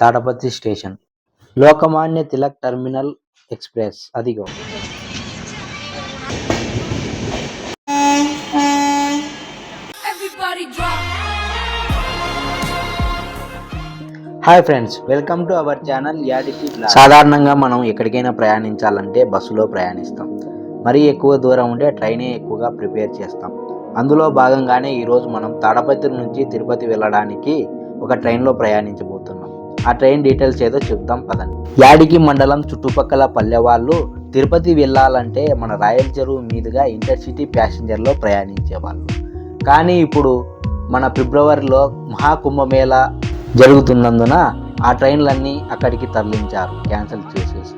Tadipatri station. Lokmanya Tilak terminal express. అదిగో. Hi friends welcome to our channel యాడిటి సాధారణంగా మనం ఎక్కడికైనా ప్రయాణించాలంటే బస్సులో ప్రయాణిస్తాం. మరీ ఎక్కువ దూరం ఉంటే ట్రైనే ఎక్కువగా ప్రిపేర్ చేస్తాం. అందులో భాగంగానే ఈరోజు మనం తాడపత్రి నుంచి తిరుపతి వెళ్ళడానికి ఒక ట్రైన్లో ప్రయాణించబోతున్నాం. ఆ ట్రైన్ డీటెయిల్స్ ఏదో చెప్దాం పదండి. యాడికి మండలం చుట్టుపక్కల పల్లె వాళ్ళు తిరుపతి వెళ్ళాలంటే మన రాయల్ చెరువు మీదుగా ఇంటర్సిటీ ప్యాసింజర్లో ప్రయాణించేవాళ్ళు. కానీ ఇప్పుడు మన ఫిబ్రవరిలో మహాకుంభమేళ జరుగుతున్నందున ఆ ట్రైన్లన్నీ అక్కడికి తరలించారు క్యాన్సిల్ చేసేసి.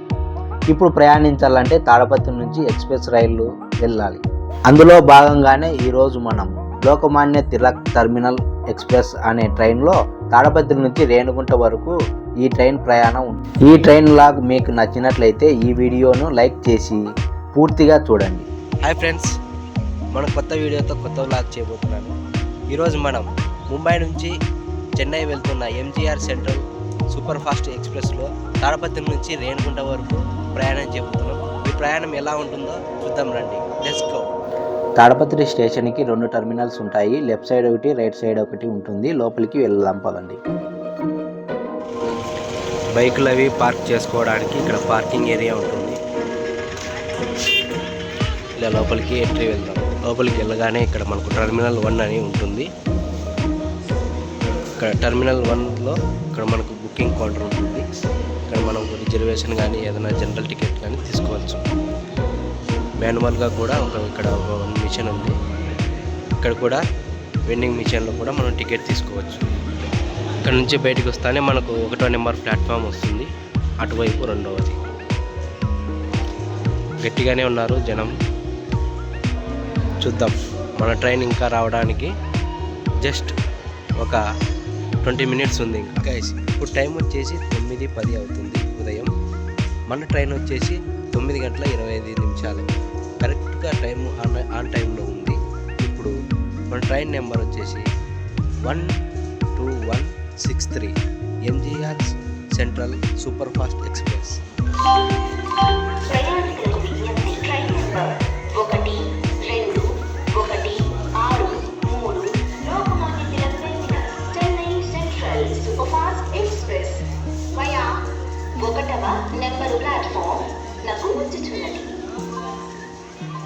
ఇప్పుడు ప్రయాణించాలంటే తాడపత్రి నుంచి ఎక్స్ప్రెస్ రైళ్ళు వెళ్ళాలి. అందులో భాగంగానే ఈరోజు మనం లోకమాన్య తిలక్ టెర్మినల్ ఎక్స్ప్రెస్ అనే ట్రైన్లో తాడపత్రి నుంచి రేణుగుంట వరకు ఈ ట్రైన్ ప్రయాణం ఉంది. ఈ ట్రైన్ లాగ్ మీకు నచ్చినట్లయితే ఈ వీడియోను లైక్ చేసి పూర్తిగా చూడండి. హాయ్ ఫ్రెండ్స్ మనం కొత్త వీడియోతో కొత్త వ్లాగ్ చేయబోతున్నాను. ఈరోజు మనం ముంబై నుంచి చెన్నై వెళ్తున్న ఎంజీఆర్ సెంట్రల్ సూపర్ ఫాస్ట్ ఎక్స్ప్రెస్లో తాడపత్రి నుంచి రేణిగుంట వరకు ప్రయాణం చేయబోతున్నాం. ఈ ప్రయాణం ఎలా ఉంటుందో చూద్దాం రండి. లెట్స్ గో తాడపత్రి స్టేషన్కి రెండు టెర్మినల్స్ ఉంటాయి. లెఫ్ట్ సైడ్ ఒకటి రైట్ సైడ్ ఒకటి ఉంటుంది. లోపలికి వెళ్దాం పదండి. బైకులు అవి పార్క్ చేసుకోవడానికి ఇక్కడ పార్కింగ్ ఏరియా ఉంటుంది. ఇలా లోపలికి ఎంట్రీ వెళ్దాం. లోపలికి వెళ్ళగానే ఇక్కడ మనకు టెర్మినల్ వన్ అని ఉంటుంది. ఇక్కడ టెర్మినల్ వన్లో ఇక్కడ మనకు బుకింగ్ కౌంటర్ ఉంటుంది. ఇక్కడ మనం రిజర్వేషన్ కానీ ఏదైనా జనరల్ టికెట్ కానీ తీసుకోవచ్చు. మాన్యువల్గా కూడా ఒక ఇక్కడ ఒక మిషన్ ఉంది. ఇక్కడ కూడా వెండింగ్ మిషన్లో కూడా మనం టికెట్ తీసుకోవచ్చు. ఇక్కడ నుంచి బయటకు వస్తానే మనకు ఒకటో నెంబర్ ప్లాట్ఫామ్ వస్తుంది. అటువైపు రెండవది. గట్టిగానే ఉన్నారు జనం. చూద్దాం. మన ట్రైన్ ఇంకా రావడానికి జస్ట్ ఒక ట్వంటీ మినిట్స్ ఉంది ఇంకా. ఇప్పుడు టైం వచ్చేసి తొమ్మిది పది అవుతుంది ఉదయం. మన ట్రైన్ వచ్చేసి తొమ్మిది గంటల ఇరవై ఐదు నిమిషాలు. కరెక్ట్గా టైం ఆన్ ఆన్ టైంలో ఉంది. ఇప్పుడు మన ట్రైన్ నెంబర్ వచ్చేసి one two one six three MGR central super fast express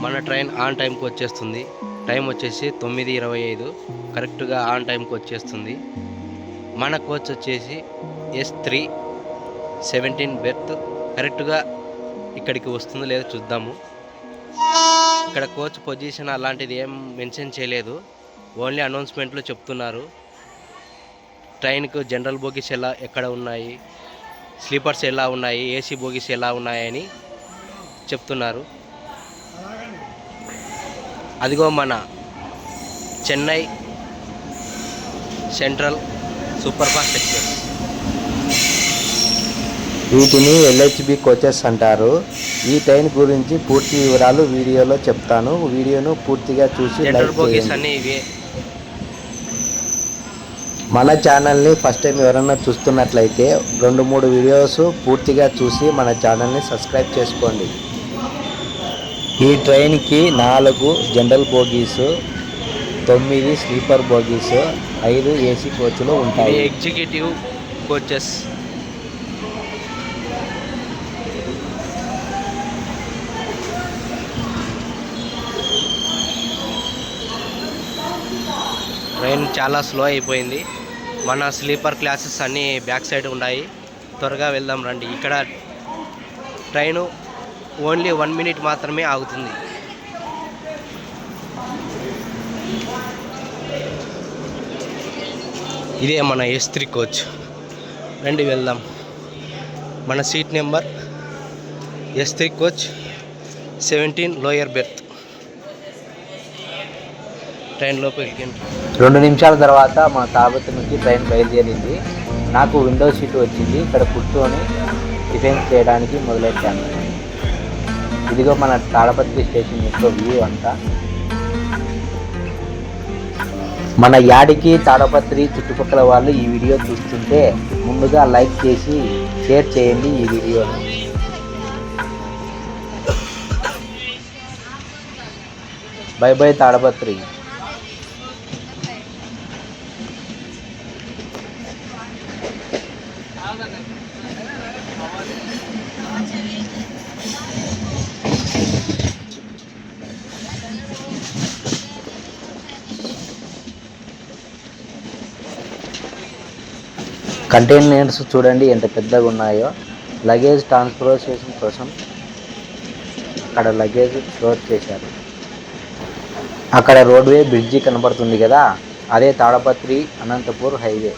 మన ట్రైన్ ఆన్ టైంకి వచ్చేస్తుంది. టైం వచ్చేసి తొమ్మిది ఇరవై ఐదు. కరెక్ట్గా ఆన్ టైంకి వచ్చేస్తుంది. మన కోచ్ వచ్చేసి ఎస్ త్రీ సెవెంటీన్ బెర్త్. కరెక్ట్గా ఇక్కడికి వస్తుందో లేదో చూద్దాము. ఇక్కడ కోచ్ పొజిషన్ అలాంటిది ఏం మెన్షన్ చేయలేదు. ఓన్లీ అనౌన్స్మెంట్లో చెప్తున్నారు. ట్రైన్కు జనరల్ బోగీస్ ఎలా ఎక్కడ ఉన్నాయి? స్లీపర్స్ ఎలా ఉన్నాయి? ఏసీ బోగీస్ ఎలా ఉన్నాయని చెప్తున్నారు. అదిగో మన Chennai Central super fast express. వీటిని ఎల్హెచ్బి కోచెస్ అంటారు. ఈ ట్రైన్ గురించి పూర్తి వివరాలు వీడియోలో చెప్తాను. వీడియోను పూర్తిగా చూసి లైక్ చేయండి. మన ఛానల్ని ఫస్ట్ టైం ఎవరైనా చూస్తున్నట్లయితే రెండు మూడు వీడియోస్ పూర్తిగా చూసి మన ఛానల్ని సబ్స్క్రైబ్ చేసుకోండి. ఈ ట్రైన్కి నాలుగు జనరల్ బోగీస్ తొమ్మిది స్లీపర్ బోగీస్ ఐదు ఏసీ కోచ్లు ఉంటాయి. Executive coaches. ట్రైన్ చాలా స్లో అయిపోయింది. మన స్లీపర్ క్లాసెస్ అన్నీ బ్యాక్ సైడ్ ఉన్నాయి. త్వరగా వెళ్దాం రండి. ఇక్కడ ట్రైను ఓన్లీ వన్ మినిట్ మాత్రమే ఆగుతుంది. ఇదే మన ఎస్ త్రీ కోచ్ రండి వెళ్దాం. మన seat number S three coach seventeen lower berth train లోపలికి రెండు నిమిషాల తర్వాత మా తాబత్తి నుంచి ట్రైన్ బయలుదేరింది. నాకు విండో సీటు వచ్చింది. ఇక్కడ కూర్చొని డిఫెన్స్ చేయడానికి మొదలెట్టాను. ఇదిగో మన తాడపత్రి స్టేషన్ యొక్క వ్యూ అంతా. మన యాడికి తాడపత్రి చుట్టుపక్కల వాళ్ళు ఈ వీడియో చూస్తుంటే ముందుగా లైక్ చేసి షేర్ చేయండి ఈ వీడియోని బై బై తాడపత్రి. కంటైనర్స్ చూడండి ఎంత పెద్దగా ఉన్నాయో. లగేజ్ ట్రాన్స్పోర్టేషన్ కోసం అక్కడ లగేజ్ స్టోర్ చేశారు. అక్కడ రోడ్వే బ్రిడ్జి కనబడుతుంది కదా అదే తాడపత్రి అనంతపూర్ హైవే.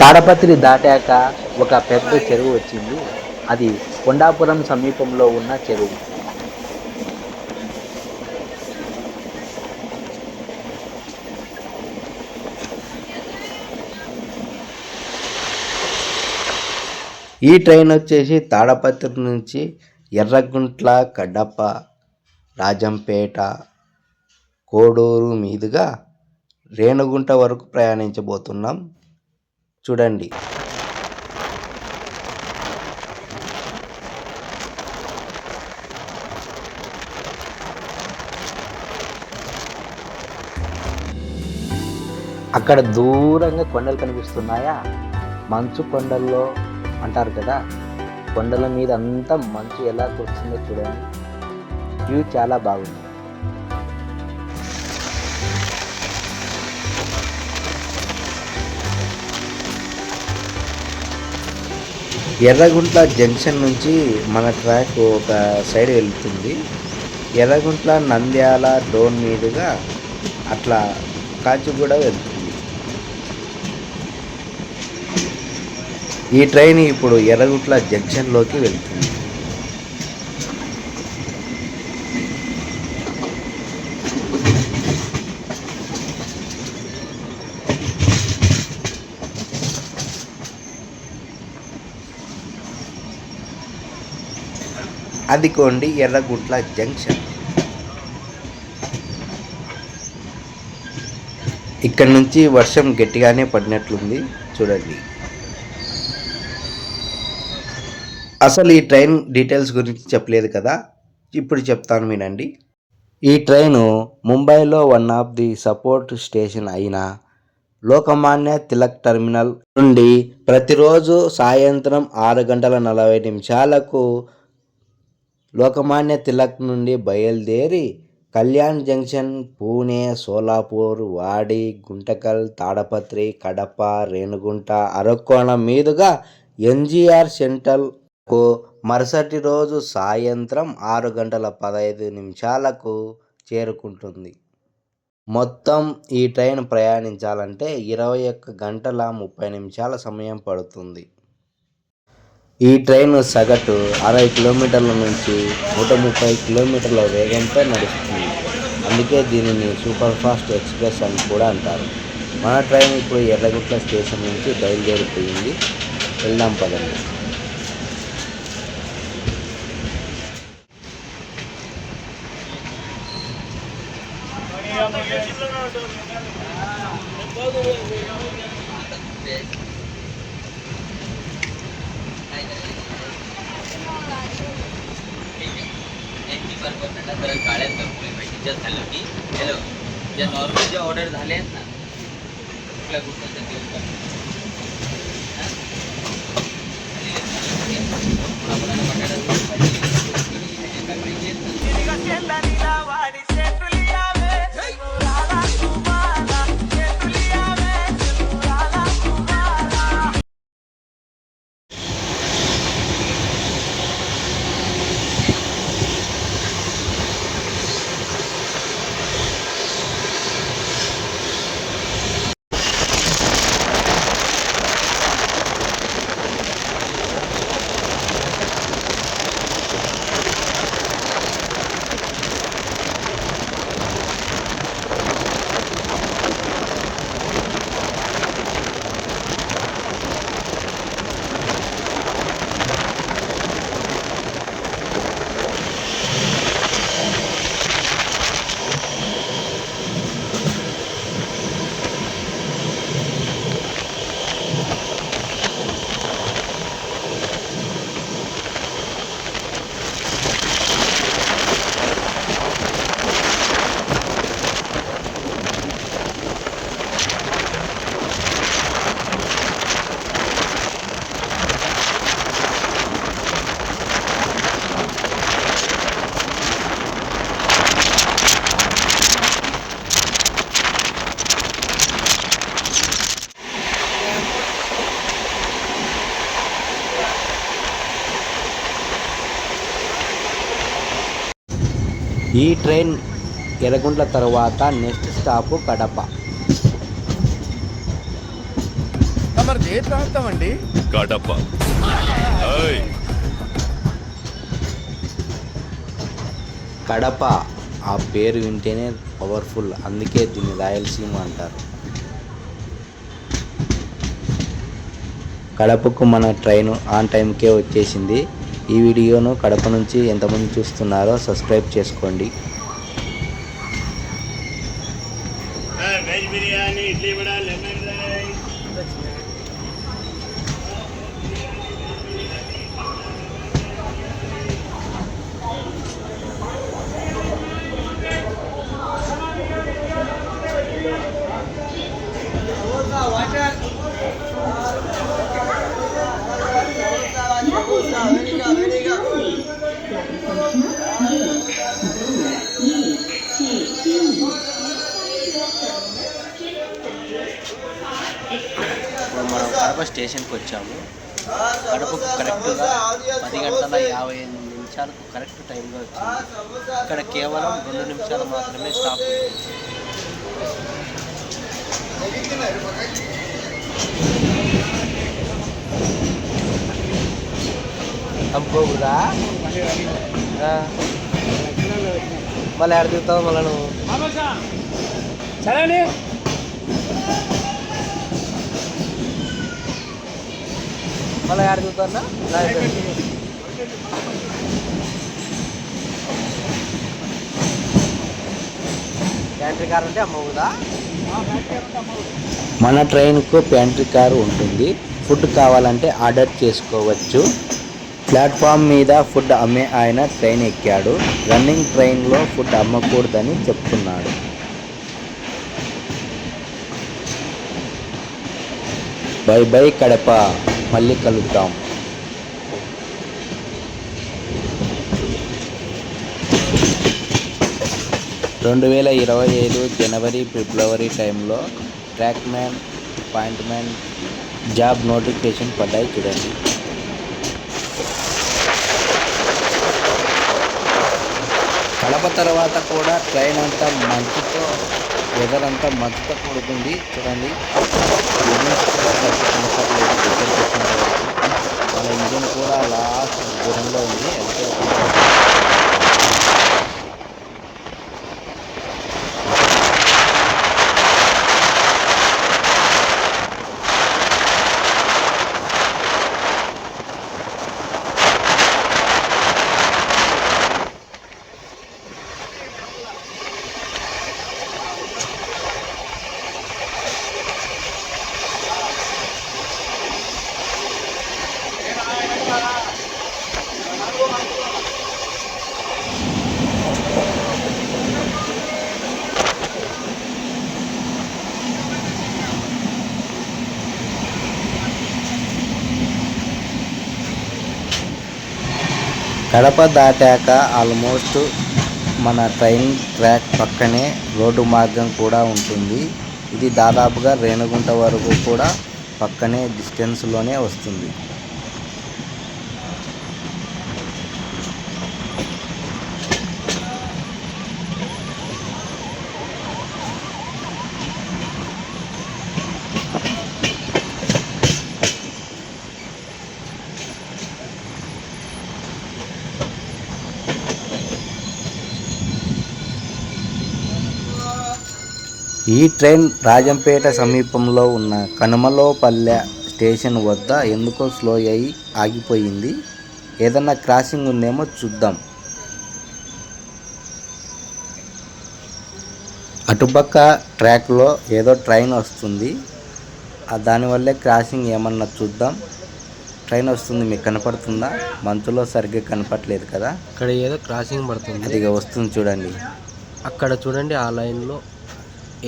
తాడపత్రి దాటాక ఒక పెద్ద చెరువు వచ్చింది. అది కొండాపురం సమీపంలో ఉన్న చెరువు. ఈ ట్రైన్ వచ్చేసి తాడపత్రి నుంచి ఎర్రగుంట్ల కడప రాజంపేట కోడూరు మీదుగా రేణుగుంట వరకు ప్రయాణించబోతున్నాం. చూడండి. అక్కడ దూరంగా కొండలు కనిపిస్తున్నాయా? మంచు కొండల్లో అంటారు కదా. కొండల మీద అంతా మంచు ఎలా వచ్చిందో చూడండి. వ్యూ చాలా బాగుంది. ఎర్రగుంట్ల జంక్షన్ నుంచి మన ట్రాక్ ఒక సైడ్ వెళ్తుంది. ఎర్రగుంట్ల నంద్యాల డోన్ మీదుగా అట్లా కాచిగూడ వెళ్తుంది. ఈ ట్రైన్ ఇప్పుడు ఎర్రగుట్ల జంక్షన్లోకి వెళ్తుంది. అదికోండి ఎర్రగుట్ల జంక్షన్. ఇక్కడ నుంచి వర్షం గట్టిగానే పడినట్లుంది. చూడండి. అసలు ఈ ట్రైన్ డీటెయిల్స్ గురించి చెప్పలేదు కదా? ఇప్పుడు చెప్తాను వినండి. ఈ ట్రైను ముంబైలో one of the support station అయిన లోకమాన్య తిలక్ టెర్మినల్ నుండి ప్రతిరోజు సాయంత్రం ఆరు గంటల నలభై నిమిషాలకు లోకమాన్య తిలక్ నుండి బయలుదేరి కళ్యాణ్ జంక్షన్ పూణే సోలాపూర్ వాడి గుంటకల్ తాడపత్రి కడప రేణుగుంట అరకోణం మీదుగా ఎన్జీఆర్ సెంట్రల్ కు మరుసటి రోజు సాయంత్రం ఆరు గంటల పదహైదు నిమిషాలకు చేరుకుంటుంది. మొత్తం ఈ ట్రైన్ ప్రయాణించాలంటే ఇరవై ఒక్క గంటల ముప్పై నిమిషాల సమయం పడుతుంది. ఈ ట్రైన్ సగటు అరవై కిలోమీటర్ల నుంచి నూట ముప్పై కిలోమీటర్ల వేగంతో నడుస్తుంది. అందుకే దీనిని సూపర్ ఫాస్ట్ ఎక్స్ప్రెస్ అని కూడా అంటారు. మన ట్రైన్ ఇప్పుడు ఎర్రగుట్ల స్టేషన్ నుంచి బయలుదేరిపోయింది. వెళ్దాం పదండి. जरा गाड्यात दमतोय माहिती ज्या झालं की हॅलो ज्या नॉर्मल ज्या ऑर्डर झाल्या आहेत ना कुठल्या कुठल्या देऊ आपण ఈ ట్రైన్ ఎర్రగుంట్ల తర్వాత నెక్స్ట్ స్టాప్ కడప. ఏ ప్రాంతం అండి? కడప. ఏయ్, కడప ఆ పేరు వింటేనే పవర్ఫుల్ అందుకే దీన్ని రాయలసీమ అంటారు. కడపకు మన ట్రైన్ ఆన్ టైంకే వచ్చేసింది. ఈ వీడియోను కడప నుంచి ఎంతమంది చూస్తున్నారో సబ్స్క్రైబ్ చేసుకోండి. గంటల యాభై ఎనిమిది నిమిషాలకు కరెక్ట్ టైంలో వచ్చింది. ఇక్కడ కేవలం రెండు నిమిషాలు మాత్రమే స్టాప్. పంపుకురా మళ్ళీ ఎక్కడ దిగుతావు మళ్ళీ నువ్వు? మళ్ళీ ఎక్కడ దిగుతానా ప్యాంట్రీ కార్ ఉంటే అమ్మవుదా? మన ట్రైన్కు ప్యాంట్రీ కారు ఉంటుంది. ఫుడ్ కావాలంటే ఆర్డర్ చేసుకోవచ్చు. ప్లాట్ఫామ్ మీద ఫుడ్ అమ్మే ఆయన ట్రైన్ ఎక్కాడు. రన్నింగ్ ట్రైన్లో ఫుడ్ అమ్మకూడదని చెప్తున్నాడు. Bye bye Kadapa. మళ్ళీ కలుద్దాం. రెండు వేల ఇరవై ఐదు జనవరి ఫిబ్రవరి టైంలో track man appointment job notification పడ్డాయి చూడండి. కడప తర్వాత కూడా ట్రైన్ అంతా మంచుతో వెదర్ అంతా మంచుతో కూడుకుంది చూడండి. వాళ్ళ కూడా లాస్ట్ దూరంలో ఉంది. కడప దాటాక ఆల్మోస్ట్ మన ట్రైన్ ట్రాక్ పక్కనే రోడ్డు మార్గం కూడా ఉంటుంది. ఇది దాదాపుగా రేణుగుంట వరకు కూడా పక్కనే డిస్టెన్స్లోనే వస్తుంది. ఈ ట్రైన్ రాజంపేట సమీపంలో ఉన్న కనుమలోపల్లె స్టేషన్ వద్ద ఎందుకో స్లో అయి ఆగిపోయింది. ఏదన్నా క్రాసింగ్ ఉందేమో చూద్దాం. అటుపక్క ట్రాక్లో ఏదో ట్రైన్ వస్తుంది. దానివల్లే క్రాసింగ్ ఏమన్నా చూద్దాం. ట్రైన్ వస్తుంది మీకు కనపడుతుందా? మంచులో సరిగ్గా కనపట్లేదు కదా? ఇక్కడ ఏదో క్రాసింగ్ పడుతుంది. అది వస్తుంది చూడండి. అక్కడ చూడండి ఆ లైన్లో.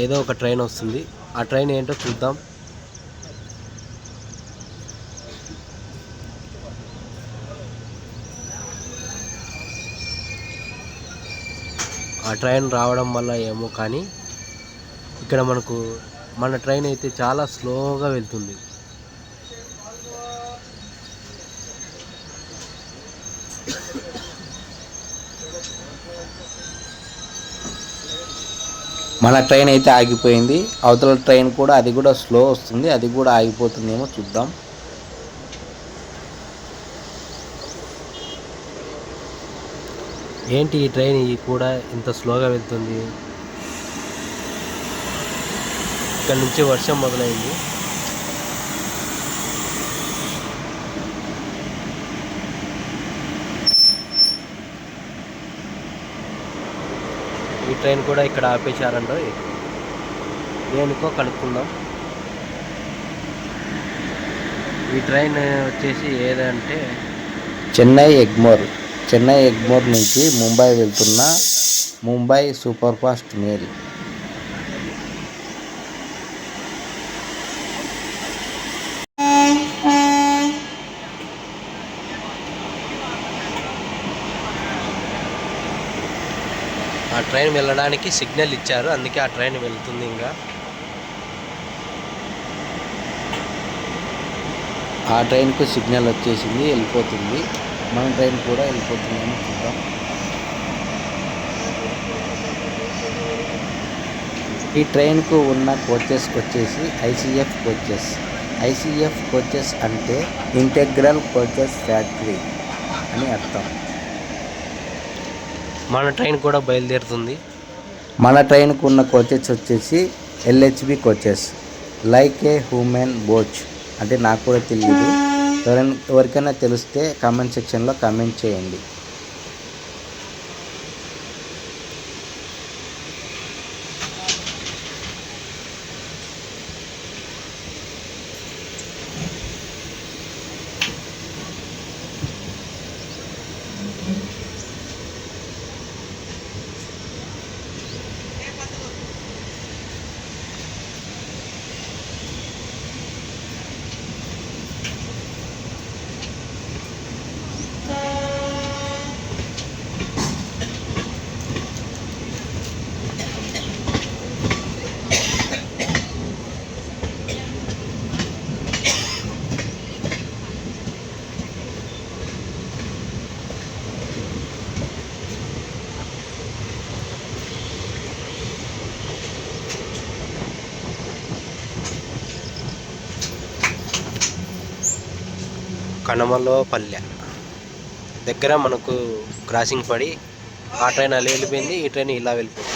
ఏదో ఒక ట్రైన్ వస్తుంది. ఆ ట్రైన్ ఏంటో చూద్దాం. ఆ ట్రైన్ రావడం వల్ల ఏమో కానీ ఇక్కడ మనకు మన ట్రైన్ అయితే చాలా స్లోగా వెళ్తుంది. మన ట్రైన్ అయితే ఆగిపోయింది. అవతల ట్రైన్ కూడా అది కూడా స్లో వస్తుంది. అది కూడా ఆగిపోతుందేమో చూద్దాం. ఏంటి ఈ ట్రైన్ ఈ కూడా ఇంత స్లోగా వెళ్తుంది? ఇక్కడ నుంచి వర్షం మొదలైంది. ట్రైన్ కూడా ఇక్కడ ఆపేశారండి. దేనికో కనుక్కుందాం. ఈ ట్రైన్ వచ్చేసి ఏదంటే చెన్నై ఎగ్మోర్. చెన్నై ఎగ్మోర్ నుంచి ముంబై వెళ్తున్న ముంబై సూపర్ ఫాస్ట్ మెయిల్ ఆ ట్రైన్ వెళ్ళడానికి సిగ్నల్ ఇచ్చారు అందుకే ఆ ట్రైన్ వెళ్తుంది ఇంకా. ఆ ట్రైన్కు సిగ్నల్ వచ్చేసింది వెళ్ళిపోతుంది. మన ట్రైన్ కూడా వెళ్ళిపోతుందేమో చూద్దాం. ఈ ట్రైన్కు ఉన్న కోచెస్ వచ్చేసి ఐసీఎఫ్ కోచెస్. ఐసీఎఫ్ కోచెస్ అంటే ఇంటెగ్రల్ కోచెస్ ఫ్యాక్టరీ అని అర్థం. మన ట్రైన్ కూడా బయలుదేరుతుంది. మన ట్రైన్కు ఉన్న కోచెస్ వచ్చేసి ఎల్హెచ్బి కోచెస్ లైక్ ఏ హ్యూమెన్ బోచ్ అంటే నాకు కూడా తెలియదు ఎవరైనా ఎవరికైనా తెలిస్తే కామెంట్ సెక్షన్లో కామెంట్ చేయండి. కనమలో పల్లె దగ్గర మనకు క్రాసింగ్ పడి ఆ ట్రైన్ అలా వెళ్ళిపోయింది ఈ ట్రైన్ ఇలా వెళ్ళిపోయింది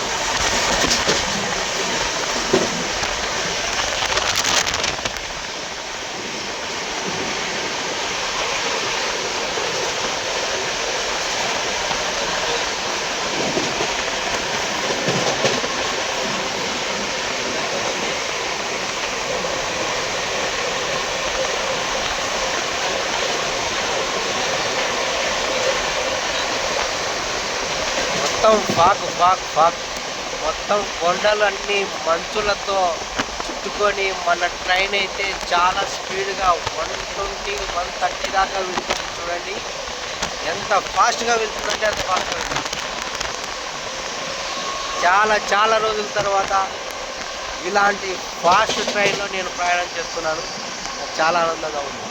మొత్తం కొండలు మంచులతో చుట్టుకొని మన ట్రైన్ అయితే చాలా స్పీడ్గా వన్ ట్వంటీ వన్ థర్టీ దాకా వెళ్తుంది చూడండి. ఎంత ఫాస్ట్గా వెళ్తుందంటే అంత ఫాస్ట్గా వెళ్తుంది. చాలా చాలా రోజుల తర్వాత ఇలాంటి ఫాస్ట్ ట్రైన్లో నేను ప్రయాణం చేస్తున్నాను. చాలా ఆనందంగా ఉంది.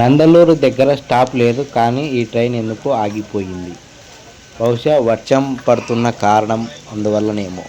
నందలూరు దగ్గర స్టాప్ లేదు కానీ ఈ ట్రైన్ ఎందుకు ఆగిపోయింది. బహుశా వర్షం పడుతున్న కారణం అందువల్లనేమో.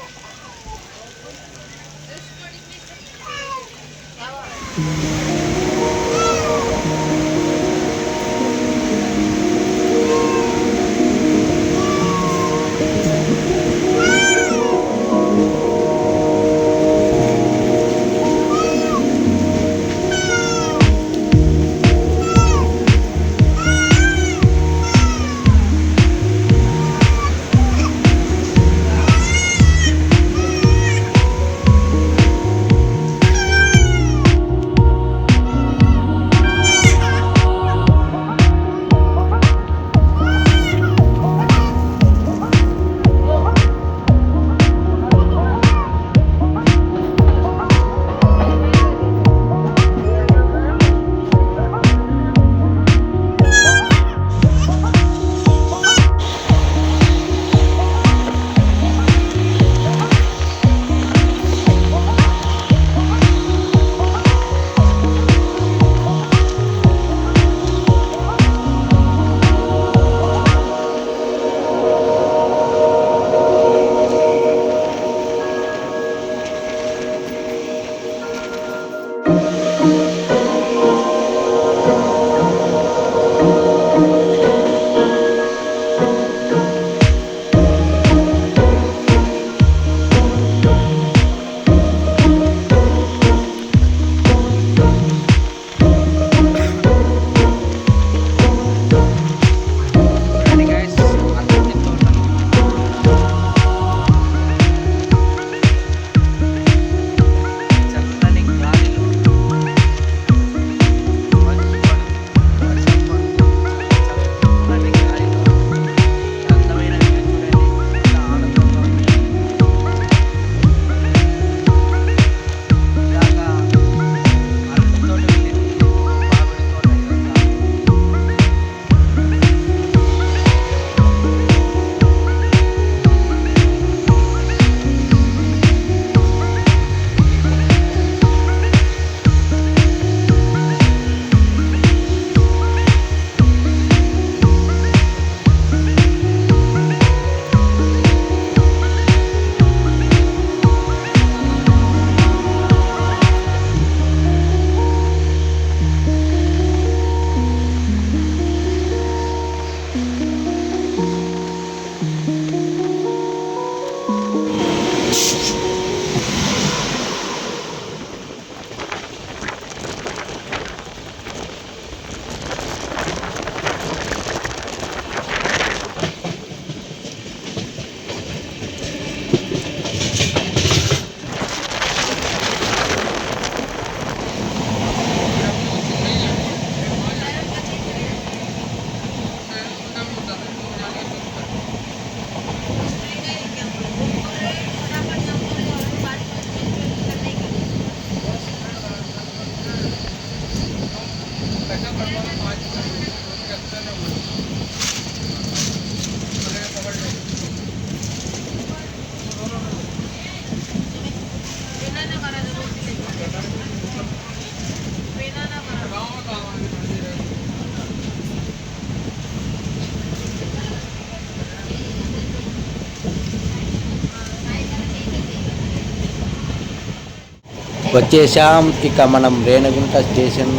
వచ్చేసాం ఇక మనం రేణుగుంట స్టేషన్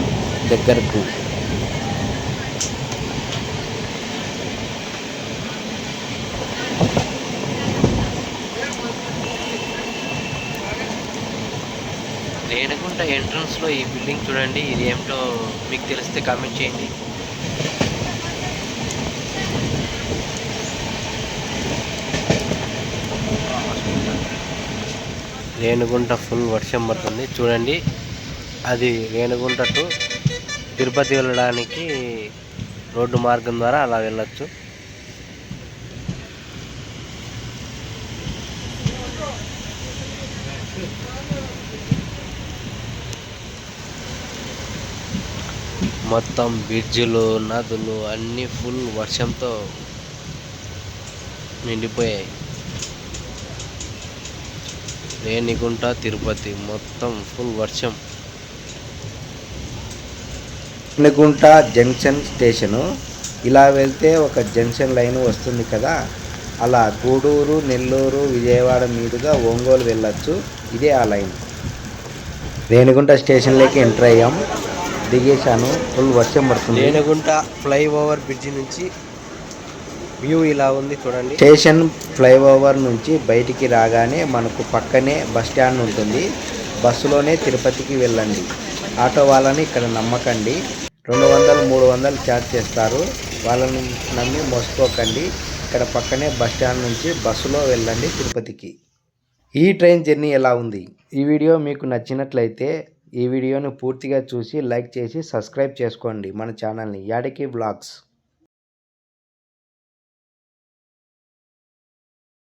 దగ్గరకు. రేణిగుంట ఎంట్రన్స్లో ఈ బిల్డింగ్ చూడండి. ఇది ఏమిటో మీకు తెలిస్తే కామెంట్ చేయండి. రేణుగుంట ఫుల్ వర్షం పడుతుంది. చూడండి అది రేణుగుంట టు తిరుపతి వెళ్ళడానికి రోడ్డు మార్గం ద్వారా అలా వెళ్ళచ్చు. మొత్తం బ్రిడ్జిలు నదులు అన్నీ ఫుల్ వర్షంతో నిండిపోయాయి. రేణిగుంట తిరుపతి. మొత్తం ఫుల్ వర్షం. Renigunta junction station. ఇలా వెళ్తే ఒక జంక్షన్ లైన్ వస్తుంది కదా. అలా గూడూరు నెల్లూరు విజయవాడ మీదుగా ఒంగోలు వెళ్ళొచ్చు. ఇదే ఆ లైన్. రేణిగుంట స్టేషన్లోకి ఎంటర్ అయ్యాం. దిగేశాను. ఫుల్ వర్షం పడుతుంది. రేణిగుంట ఫ్లైఓవర్ బ్రిడ్జి నుంచి వ్యూ ఇలా ఉంది చూడండి. స్టేషన్ ఫ్లైఓవర్ నుంచి బయటికి రాగానే మనకు పక్కనే బస్ స్టాండ్ ఉంటుంది. బస్సులోనే తిరుపతికి వెళ్ళండి. ఆటో వాళ్ళని ఇక్కడ నమ్మకండి. రెండు వందలు మూడు వందలు ఛార్జ్ చేస్తారు. వాళ్ళని నమ్మి మోసుకోకండి. ఇక్కడ పక్కనే బస్ స్టాండ్ నుంచి బస్సులో వెళ్ళండి తిరుపతికి. ఈ ట్రైన్ జర్నీ ఎలా ఉంది? ఈ వీడియో మీకు నచ్చినట్లయితే ఈ వీడియోను పూర్తిగా చూసి లైక్ చేసి సబ్స్క్రైబ్ చేసుకోండి మన ఛానల్ని యాడికి బ్లాగ్స్